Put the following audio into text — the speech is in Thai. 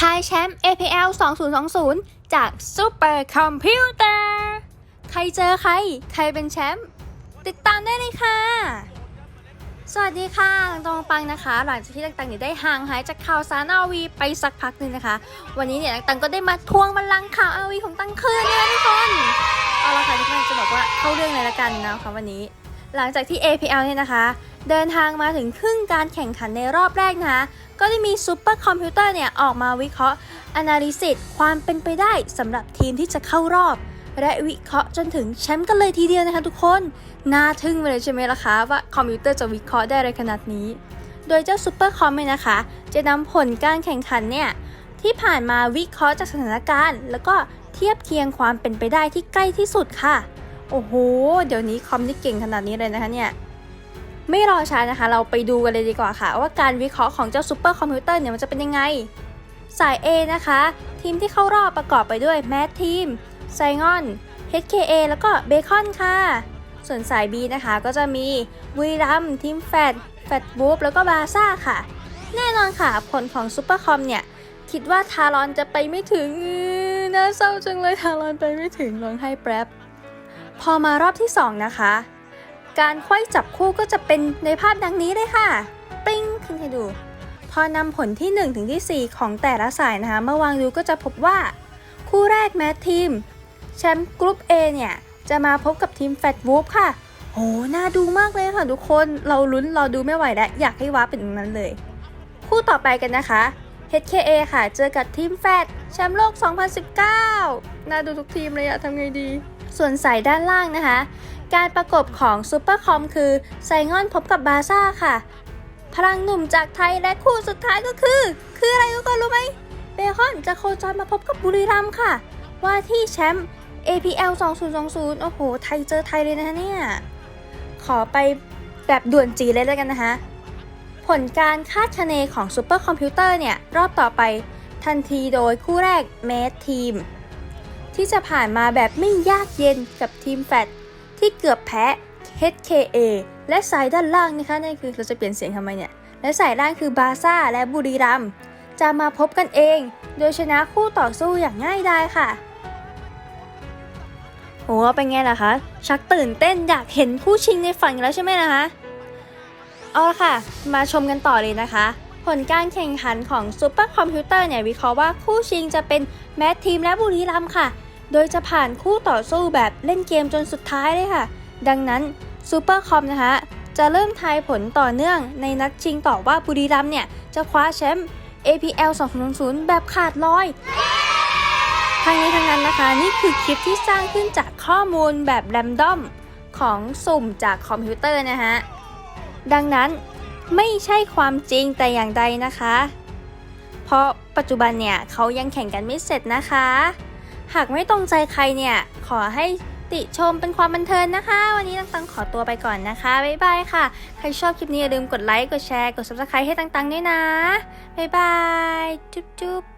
ทายแชมป์ APL 2020 จาก Super Computer ใครเจอใคร ใครเป็นแชมป์ ติดตามได้เลยค่ะ สวัสดีค่ะตองปังนะคะ หลังจากที่ตังๆเนี่ยได้ห่างหายจากข่าวสารอาวีไปสักพักหนึ่งนะคะ วันนี้เนี่ยตังๆก็ได้มาทวงบัลลังก์ข่าวอาวีของตังคืนนะคะทุกคน เอาละค่ะทุกคนจะบอกว่าเข้าเรื่องเลยละกันนะคะวันนี้ หลังจากที่ APL เนี่ยนะคะ เดินทางมาถึงครึ่งการแข่งขันในรอบแรกนะคะ ก็ได้มีซูเปอร์คอมพิวเตอร์เนี่ยออกมาวิเคราะห์ Analysis ความเป็นไปได้สำหรับทีมที่จะเข้ารอบ และวิเคราะห์จนถึงแชมป์กันเลยทีเดียวนะคะทุกคน น่าทึ่งไปเลยใช่ไหมล่ะคะ ว่าคอมพิวเตอร์จะวิเคราะห์ได้อะไรขนาดนี้ โดยเจ้าซูเปอร์คอมเนี่ยนะคะ จะนำผลการแข่งขันเนี่ยที่ผ่านมาวิเคราะห์จากสถานการณ์ แล้วก็เทียบเคียงความเป็นไปได้ที่ใกล้ที่สุดค่ะ โอ้โห เดี๋ยวนี้คอมนี่เก่งขนาดนี้เลยนะคะเนี่ย ไม่รอช้านะคะ เราไปดูกันเลยดีกว่าค่ะ ว่าการวิเคราะห์ของเจ้าซูเปอร์คอมพิวเตอร์เนี่ยมันจะเป็นยังไง สาย A นะคะ ทีมที่เข้ารอบประกอบไปด้วยแมททีมไซงอน HKA แล้วก็เบคอนค่ะ ส่วนสาย B นะคะก็จะมีบุรีรัมทีมแฟดแฟดบูฟแล้วก็บาซ่าค่ะ แน่นอนค่ะ ผลของซูเปอร์คอมเนี่ย คิดว่าทารอนจะไปไม่ถึงน่าเศร้าจังเลยทารอนไปไม่ถึงร้องไห้แป๊บพอมารอบที่ 2 นะคะ การไขว้จับคู่ก็จะเป็นในภาพดังนี้เลยค่ะ ปิ้งขึ้นให้ดู พอนำผลที่ 1 ถึงที่ 4 ของแต่ละสายนะคะมาวางดูก็จะพบว่า คู่แรกแมททีมแชมป์กรุ๊ป A เนี่ย จะมาพบกับทีมแฟตวูฟค่ะโหน่าดูมากเลยค่ะทุกคนเราลุ้นเราดูไม่ไหวแล้ว อยากให้ว้าเป็นอย่างนั้นเลย คู่ต่อไปกันนะคะ HKA ค่ะ เจอกับทีมแฟตแชมป์โลก 2019 น่าดูทุกทีมเลยอะทำไงดี ส่วนสายด้านล่างนะคะ การประกบของซูเปอร์คอมคือไซงอนพบกับบาซ่าค่ะ พลังหนุ่มจากไทยและคู่สุดท้ายก็คือ คืออะไรทุกคนรู้ไหมเบคอนจะโคจรมาพบกับบุรีรัมย์ค่ะ ว่าที่แชมป์ APL 2020 โอ้โห ไทยเจอไทยเลยนะคะเนี่ย ขอไปแบบด่วนจีเลยแล้วกันนะคะ ผลการคาดคะเนของซูเปอร์คอมพิวเตอร์เนี่ย รอบต่อไปทันทีโดยคู่แรกเมททีม ที่จะผ่านมาแบบไม่ยากเย็นกับทีมแฟต ที่เกือบแพ้ HKA และสายด้านล่างนะคะนั่นคือเราจะเปลี่ยนเสียงทำไมเนี่ย และสายล่างคือบาซ่าและบุรีรัมจะมาพบกันเอง โดยชนะคู่ต่อสู้อย่างง่ายดายค่ะโหเป็นไงล่ะคะ ชักตื่นเต้นอยากเห็นคู่ชิงในฝันกันแล้วใช่ไหมนะคะ เอาละค่ะ มาชมกันต่อเลยนะคะ ผลการแข่งขันของซูเปอร์คอมพิวเตอร์เนี่ยวิเคราะห์ว่าคู่ชิงจะเป็นแมททีมและบุรีรัมย์ค่ะ โดยจะผ่านคู่ต่อสู้แบบเล่นเกมจนสุดท้ายเลยค่ะ ดังนั้นซูเปอร์คอมนะคะจะเริ่มทายผลต่อเนื่องในนัดชิงต่อว่าบุรีรัมเนี่ย จะคว้าแชมป์ APL 2020 แบบขาดลอย ทางนี้ทางนั้นนะคะ นี่คือคลิปที่สร้างขึ้นจากข้อมูลแบบแรมดอมของสุ่มจากคอมพิวเตอร์นะฮะ ดังนั้นไม่ใช่ความจริงแต่อย่างใดนะคะ เพราะปัจจุบันเนี่ยเขายังแข่งกันไม่เสร็จนะคะ หากไม่ตรงใจใครเนี่ย ขอให้ติชมเป็นความบันเทิงนะคะ วันนี้ตังๆขอตัวไปก่อนนะคะ บ๊ายบายค่ะ ใครชอบคลิปนี้อย่าลืมกดไลค์ กดแชร์ กด subscribe ให้ตังๆด้วยนะ บ๊ายบาย จุ๊บจุ๊บ